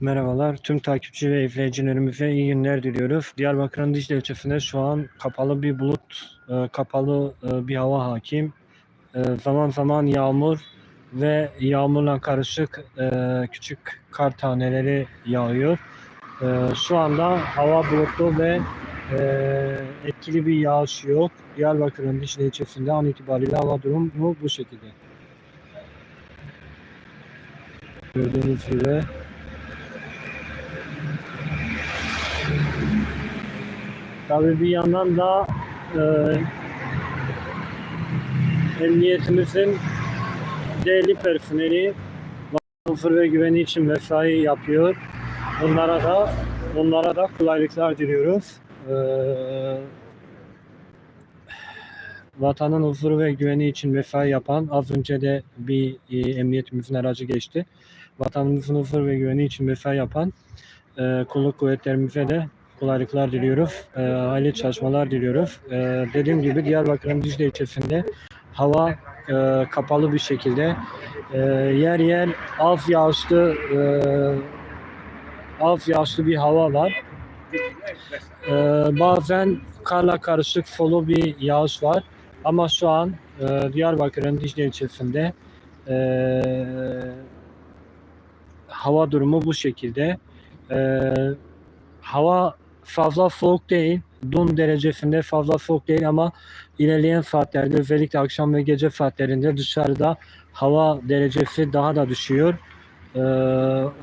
Merhabalar. Tüm takipçi ve izleyicilerimize iyi günler diliyoruz. Diyarbakır'ın Dicle ilçesinde şu an kapalı bir bulut, e, kapalı e, bir hava hakim. E, zaman zaman yağmur ve yağmurla karışık küçük kar taneleri yağıyor. Şu anda hava bulutlu ve etkili bir yağış yok. Diyarbakır'ın Dicle ilçesinde an itibariyle hava durumu bu şekilde. Gördüğünüz gibi Tabii bir yandan da e, emniyetimizin değerli personeli huzur ve güveni için mesai yapıyor. Onlara da onlara da kolaylıklar diliyoruz. E, vatanın huzuru ve güveni için mesai yapan az önce de bir e, emniyetimizin aracı geçti. Vatanımızın huzuru ve güveni için mesai yapan e, kulluk kuvvetlerimize de kolaylıklar diliyoruz. E, hayırlı çalışmalar diliyoruz. E, dediğim gibi Diyarbakır'ın Dicle ilçesinde hava e, kapalı bir şekilde e, yer yer az yağışlı e, az yağışlı bir hava var. E, bazen karla karışık solu bir yağış var. Ama şu an e, Diyarbakır'ın Dicle ilçesinde e, hava durumu bu şekilde. E, hava fazla soğuk değil. Dun derecesinde fazla soğuk değil ama ilerleyen saatlerde özellikle akşam ve gece saatlerinde dışarıda hava derecesi daha da düşüyor. Ee,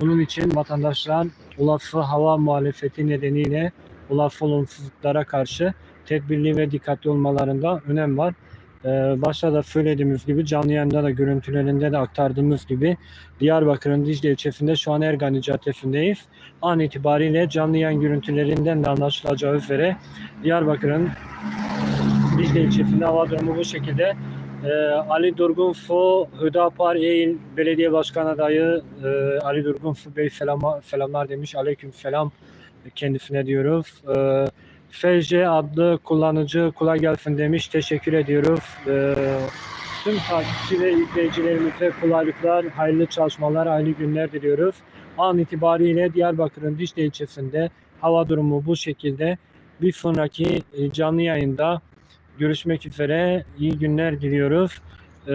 onun için vatandaşlar olası hava muhalefeti nedeniyle olası olumsuzluklara karşı tedbirli ve dikkatli olmalarında önem var. Ee, başta da söylediğimiz gibi canlı yayında da görüntülerinde de aktardığımız gibi Diyarbakır'ın Dicle ilçesinde şu an Ergani Caddesi'ndeyiz. An itibariyle canlı yayın görüntülerinden de anlaşılacağı üzere Diyarbakır'ın Dicle ilçesinde hava durumu bu şekilde. Ee, Ali Durgun Su, Hüdapar Eğil Belediye Başkan Adayı e, Ali Durgun Su Bey selam, selamlar demiş. Aleyküm selam kendisine diyoruz. Ee, FJ adlı kullanıcı kolay gelsin demiş. Teşekkür ediyoruz. Ee, tüm takipçi ve izleyicilerimize kolaylıklar, hayırlı çalışmalar, hayırlı günler diliyoruz. An itibariyle Diyarbakır'ın Dicle ilçesinde hava durumu bu şekilde. Bir sonraki e, canlı yayında görüşmek üzere. İyi günler diliyoruz. Ee,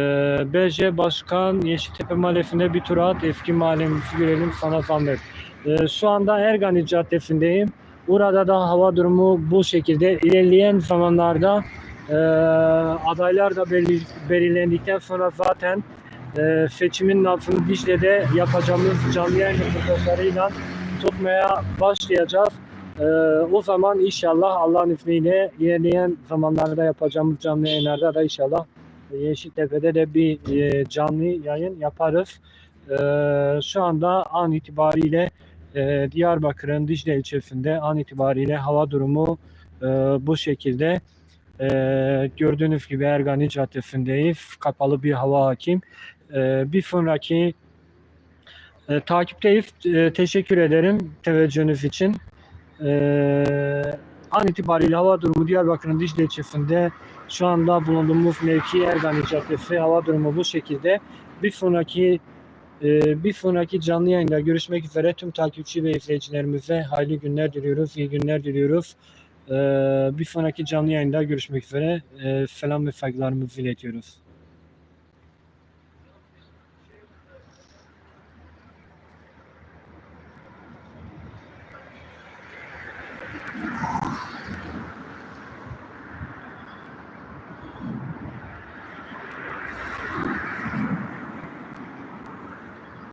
BC Başkan Yeşiltepe Mahallesi'nde bir tur at. Eski mahallemizi görelim sana zahmet. Ee, şu anda Ergani Caddesi'ndeyim. Burada da hava durumu bu şekilde. İlerleyen zamanlarda e, adaylar da belirlendikten sonra zaten e, seçimin lafını Dicle'de yapacağımız canlı yayın röportajlarıyla tutmaya başlayacağız. E, o zaman inşallah Allah'ın izniyle ilerleyen zamanlarda yapacağımız canlı yayınlarda da inşallah Yeşiltepe'de de bir e, canlı yayın yaparız. E, şu anda an itibariyle e, Diyarbakır'ın Dicle ilçesinde an itibariyle hava durumu e, bu şekilde. E, gördüğünüz gibi Ergani Caddesi'ndeyiz. Kapalı bir hava hakim. E, bir sonraki e, takipteyiz. E, teşekkür ederim teveccühünüz için. E, an itibariyle hava durumu Diyarbakır'ın Dicle ilçesinde şu anda bulunduğumuz mevki Ergani Caddesi hava durumu bu şekilde. Bir sonraki ee, bir sonraki canlı yayında görüşmek üzere tüm takipçi ve izleyicilerimize hayırlı günler diliyoruz, iyi günler diliyoruz. Ee, bir sonraki canlı yayında görüşmek üzere. Ee, selam ve saygılarımızı iletiyoruz.